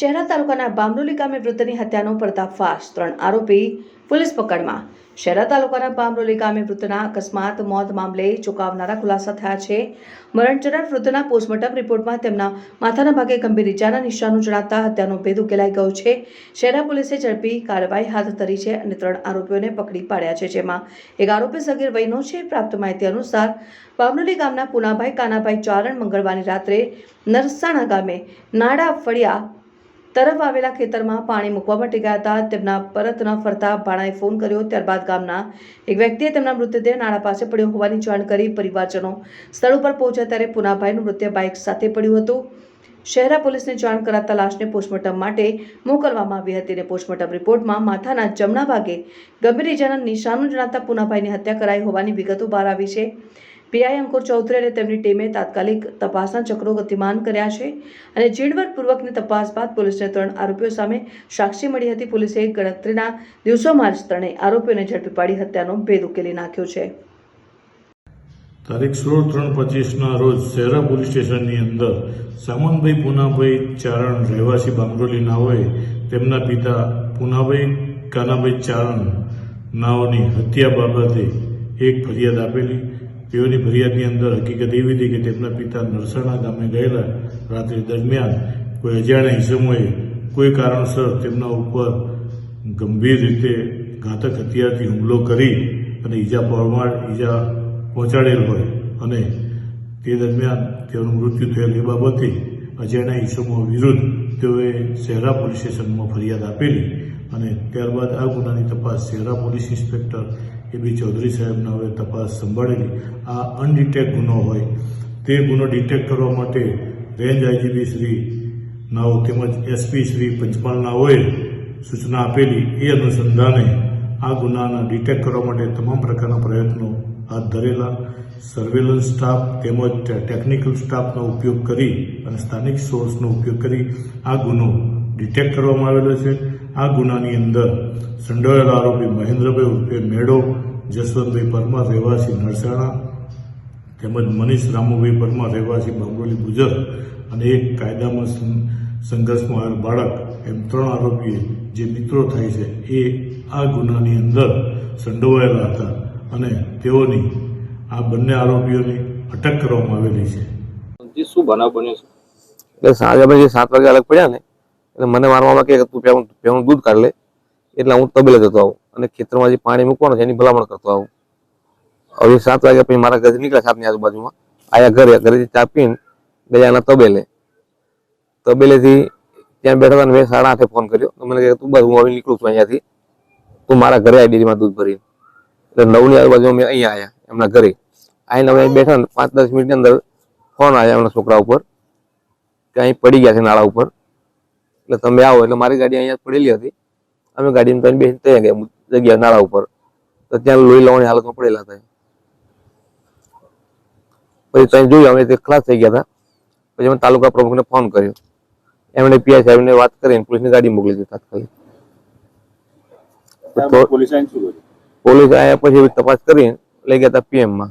શહેરા તાલુકાના બામરોલી ગામે વૃદ્ધની હત્યાનો પર્દાફાશ. ત્રણ આરોપી પોલીસ પકડમાં. શહેરા તાલુકાના બામરોલી ગામે વૃદ્ધના અકસ્માત, મોત મામલે ચોંકાવનારા ખુલાસા થયા છે. મરણ જનાર વૃદ્ધના પોસ્ટમોર્ટમ રિપોર્ટમાં તેમના માથાના ભાગે ગંભીર ઇજાના નિશાનો જણાતા હત્યાનો ભેદ ઉકેલાઈ ગયો છે. શહેરા પોલીસે ઝડપી કાર્યવાહી હાથ ધરી છે અને ત્રણ આરોપીઓને પકડી પાડ્યા છે, જેમાં એક આરોપી સગીર વયનો છે. પ્રાપ્ત માહિતી અનુસાર બામરોલી ગામના પુનાભાઈ કાનાભાઈ ચારણ મંગળવારની રાત્રે નરસાણા ગામે નાડા ફળિયા તરફ આવેલા ખેતરમાં પાણી મૂકવા માટે ગયા હતા. તેમના પરત ન ફરતા ભાણાએ ફોન કર્યો. ત્યારબાદ ગામના એક વ્યક્તિએ તેમના મૃતદેહ નાળા પાસે પડ્યો હોવાની જાણ કરી પરિવારજનો સ્થળ ઉપર પહોંચ્યા ત્યારે પુનાભાઈનું મૃતદેહ બાઇક સાથે પડ્યું હતું. શહેરા પોલીસને જાણ કરાતા લાશને પોસ્ટમોર્ટમ માટે મોકલવામાં આવી હતી અને પોસ્ટમોર્ટમ રિપોર્ટમાં માથાના જમણા ભાગે ગંભીર ઇજાના નિશાનો જણાતા પુનાભાઈની હત્યા કરાઈ હોવાની વિગતો બહાર આવી છે. પીઆઈ અંકુર ચૌધરી અને તેમની ટીમે તાત્કાલિક તપાસના ચક્રો ગતિમાન કર્યા છે અને ઝીણવટપૂર્વકની તપાસ બાદ પોલીસને ત્રણ આરોપીઓ સામે સાક્ષી મળી હતી. પોલીસે ગણતરીના દિવસોમાં જ ત્રણેય આરોપીઓને ઝડપી પાડી હત્યાનો ભેદ ઉકેલી નાખ્યો છે. તારીખ સોળ ત્રણ પચીસના રોજ શહેરા પોલીસ સ્ટેશનની અંદર સામંતભાઈ પુનાભાઈ ચારણ રહેવાસી બાંગરોલીના હોય તેમના પિતા પુનાભાઈ કાનાભાઈ ચારણ નાઓની હત્યા બાબતે એક ફરિયાદ આપેલી. તેઓની ફરિયાદની અંદર હકીકત એવી હતી કે તેમના પિતા નરસાણા ગામે ગયેલા. રાત્રિ દરમિયાન કોઈ અજાણ્યા ઈસમોએ કોઈ કારણસર તેમના ઉપર ગંભીર રીતે ઘાતક હથિયારથી હુમલો કરી અને ઈજા પહોંચાડ, ઈજા પહોંચાડેલ હોય અને તે દરમિયાન તેઓનું મૃત્યુ થયેલ એ બાબતે અજાણ્યા ઈસમો વિરુદ્ધ તેઓએ શહેરા પોલીસ સ્ટેશનમાં ફરિયાદ આપેલી અને ત્યારબાદ આ ગુનાની તપાસ Shehera police inspector A B Chaudhary સાહેબના હવે તપાસ સંભાળેલી. આ અનડિટેક ગુનો હોય, તે ગુનો ડિટેક્ટ કરવા માટે રેન્જ આઈજીપી શ્રી નાઓ તેમજ એસપી શ્રી પંચપાલનાઓએ સૂચના આપેલી એ અનુસંધાને આ ગુનાના ડિટેક્ટ કરવા માટે તમામ પ્રકારના પ્રયત્નો હાથ ધરેલા. સર્વેલન્સ સ્ટાફ તેમજ ટેકનિકલ સ્ટાફનો ઉપયોગ કરી અને સ્થાનિક સોર્સનો ઉપયોગ કરી આ ગુનો ડિટેક્ટ કરવામાં આવેલો છે. આ ગુનાની અંદર સંડોવાયેલા આરોપી મહેન્દ્રભાઈ ઉર્ફે મેળો જસવંતભાઈ પરમાર રહેવાસી નરસાણા તેમજ મનીષ રામુભાઈ પરમાર રહેવાસી બામરોલી ગુજર અને એક કાયદામાં સંઘર્ષમાં આવેલ બાળક એમ ત્રણ આરોપીએ જે મિત્રો થાય છે એ આ ગુનાની અંદર સંડોવાયેલા હતા અને તેઓની આ બંને આરોપીઓની અટક કરવામાં આવેલી છે. શું બનાવ બન્યો છે? એટલે સાંજે અમે જે સાત વાગે અલગ પડ્યા ને એટલે મને મારવામાં કે તું પેલું દૂધ કાઢ લે. એટલે હું તબેલે જતો આવું. અને ખેતરમાં જે પાણી મૂકવાનું છે, એની ભલામણ કરતો આવું. હવે સાત વાગ્યા પછી મારા ઘરે નીકળ્યા સાતની આજુબાજુમાં. આયા ઘરે, ઘરેથી ચા પીને ગયા એના તબેલે. તબેલેથી ત્યાં બેઠા હતા મેં સાડા આઠે ફોન કર્યો. તો મને કહે તું બસ, હું હવે નીકળું છું અહીંયાથી. તું મારા ઘરે આવી ડેરીમાં દૂધ ભરીને. એટલે નવની આજુબાજુ મેં અહીંયા આવ્યા એમના ઘરે. આવીને અમે બેઠા ને પાંચ દસ મિનિટની અંદર ફોન આવ્યા એમના છોકરા ઉપર કે અહીં પડી ગયા છે નાળા ઉપર. એટલે તમે આવો, એટલે મારી ગાડી અહીંયા પડેલી હતી. અમે ગાડીમાં તમે બેસી ત્યાં ગયા. જગ્યા નાળા ઉપર. તો ત્યાં લોહી લાવવાની હાલતમાં પડેલા હતા. પછી ત્યાં જોયું અમે તે ખલાસ થઈ ગયા હતા. પછી અમે તાલુકા પ્રમુખને ફોન કર્યો. એમણે પીઆઈ સાહેબને વાત કરીને પોલીસની ગાડી મોકલી દીધી તાત્કાલિક. પોલીસ આવ્યા પછી તપાસ કરીને લઈ ગયા હતા પીએમમાં.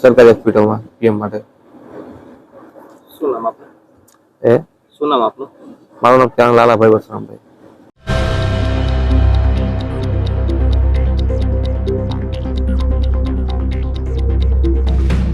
સરકારી હોસ્પિટલમાં પીએમ માટે. શું નામ આપનું? એ શું નામ આપનું? મારું નામ ચાણ લાલાભાઈ વસરામભાઈ.